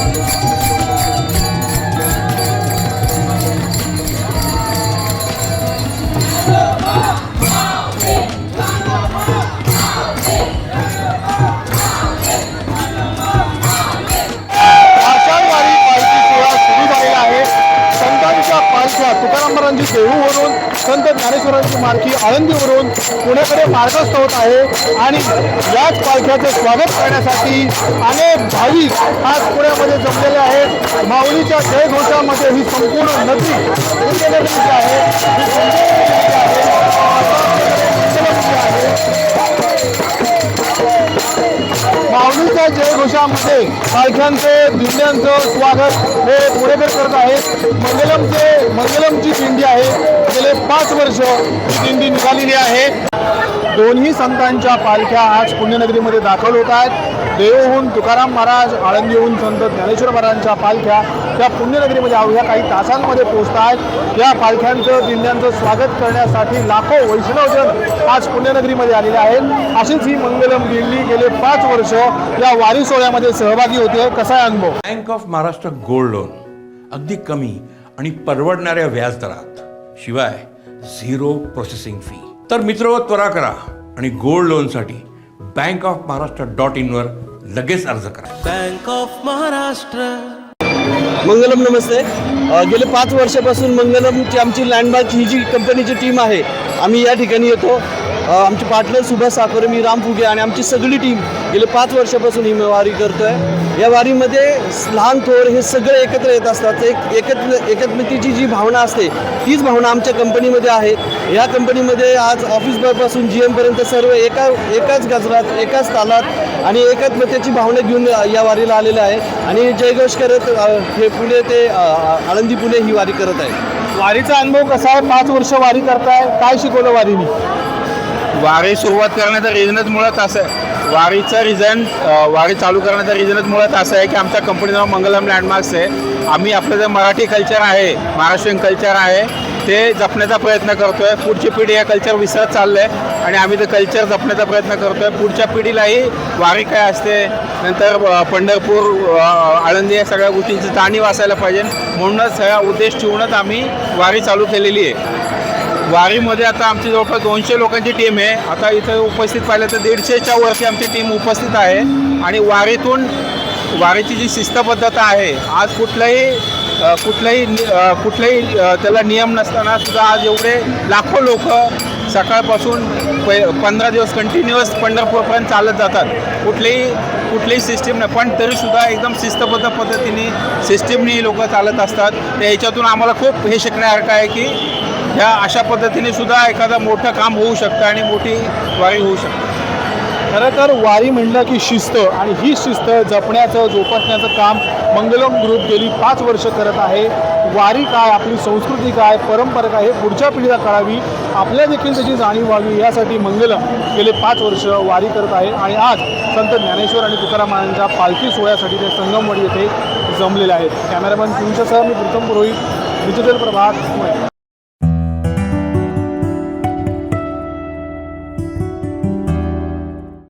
Thank you. देहूवरून संत ज्ञानेश्वरांची मालखी आळंदीवरून पुण्याकडे मार्गस्थ होत आहे. आणि याच पालख्याचे स्वागत करण्यासाठी अनेक भाविक आज पुण्यामध्ये जमलेले आहेत. माऊलीच्या जयघोषामध्ये ही संपूर्ण नदी आहे. ही संपूर्ण माऊलीच्या जयघोषामध्ये पालख्यांचे दिंड्यांचं स्वागत हे पुणेकर करत आहेत. मंगलमचे मंगलमची दिंडी निघालेली आहे दोन्ही संतांच्या पालख्या आज पुण्यनगरीमध्ये दाखल होत आहेत. देवहून तुकाराम महाराज आळंदीहून संत ज्ञानेश्वर महाराजांच्या पालख्या त्या पुण्यनगरीमध्ये अवघ्या काही तासांमध्ये पोहोचत आहेत. या पालख्यांचं दिंड्यांचं स्वागत करण्यासाठी लाखो वैष्णवजन आज पुण्यनगरीमध्ये आलेले आहेत. अशीच ही मंगलम दिंडी गेले पाच वर्ष या वारी सोहळ्यामध्ये सहभागी होते. कसा आहे अनुभव? Bank of Maharashtra gold loan अगदी कमी आणि परवडणाऱ्या व्याजदरात. शिवाय झिरो प्रोसेसिंग फी. तर मित्र त्वरा करा आणि गोल्ड लोनसाठी बँक ऑफ महाराष्ट्र डॉट इनवर लगेच अर्ज करा. Bank of Maharashtra. मंगलम नमस्ते. गेले पाच वर्षापासून मंगलमची आमची लँडमार्क ही जी कंपनीची टीम आहे आम्ही या ठिकाणी येतो. आमचे पार्टनर सुभाष साखरे मी राम फुगे आणि आमची सगळी टीम गेले पाच वर्षापासून ही वारी करतो आहे या वारीमध्ये लहान थोर हे सगळे एकत्र येत असतात. एक एकत्र एकत्मतेची जी भावना असते तीच भावना आमच्या कंपनीमध्ये आहे. या कंपनीमध्ये आज ऑफिस बॉयपासून जी एमपर्यंत सर्व एका एकाच गजरात एकाच तालात आणि एकात्मतेची भावना घेऊन या वारीला आलेलं आहे. आणि जयघोष करत हे पुणे ते आळंदी पुणे ही वारी करत आहे. वारीचा अनुभव कसा आहे? पाच वर्ष वारी करताय. काय शिकवलं वारीने? वारी सुरुवात करण्याचा रिझनच मुळात असं आहे. वारीचं रिझन वारी चालू करण्याचा रिझनच मुळात असं आहे की आमच्या कंपनीचं नाव मंगलम लँडमार्क्स आहे. आम्ही आपलं जे मराठी कल्चर आहे महाराष्ट्रीयन कल्चर आहे ते जपण्याचा प्रयत्न करतो आहे पुढची पिढी हे कल्चर विसरत चाललं आहे आणि आम्ही ते कल्चर जपण्याचा प्रयत्न करतो आहे पुढच्या पिढीलाही वारी काय असते नंतर पंढरपूर आळंदी या सगळ्या गोष्टींची जाणीव असायला पाहिजे. म्हणूनच हा उद्देश ठेवूनच आम्ही वारी चालू केलेली आहे. वारीमध्ये आता आमची जवळपास दोनशे लोकांची टीम आहे. आता इथं उपस्थित पाहिलं तर दीडशेच्या वरती आमची टीम उपस्थित आहे. आणि वारीतून वारीची जी शिस्तबद्धता आहे आज कुठलंही कुठलंही कुठलंही त्याला नियम नसताना सुद्धा आज एवढे लाखो लोक सकाळपासून प पंधरा दिवस कंटिन्युअस पंढरपूरपर्यंत चालत जातात. कुठलीही कुठलीही सिस्टीम नाही. पण तरीसुद्धा एकदम शिस्तबद्ध पद्धतीने सिस्टीमने लोक चालत असतात. तर याच्यातून आम्हाला खूप हे शिकण्यासारखं आहे की ह्या अशा पद्धतीने सुद्धा एखादं मोठं काम होऊ शकतं आणि मोठी वारी होऊ शकते. खरं तर वारी म्हणलं की शिस्त आणि ही शिस्त जपण्याचं जोपासण्याचं काम मंगलम ग्रुप गेली पाच वर्ष करत आहे. वारी काय आपली संस्कृती काय परंपरा काय हे पुढच्या पिढीला कळावी आपल्या देखील त्याची जाणीव व्हावी यासाठी मंगलम गेले पाच वर्ष वारी करत आहे. आणि आज संत ज्ञानेश्वर आणि तुकाराम पालखी सोहळ्यासाठी ते संगमवाडी येथे जमलेले आहेत. कॅमेरामॅन तुमच्यासह मी प्रथम पुरोहित डिजिटल प्रभात पुणे.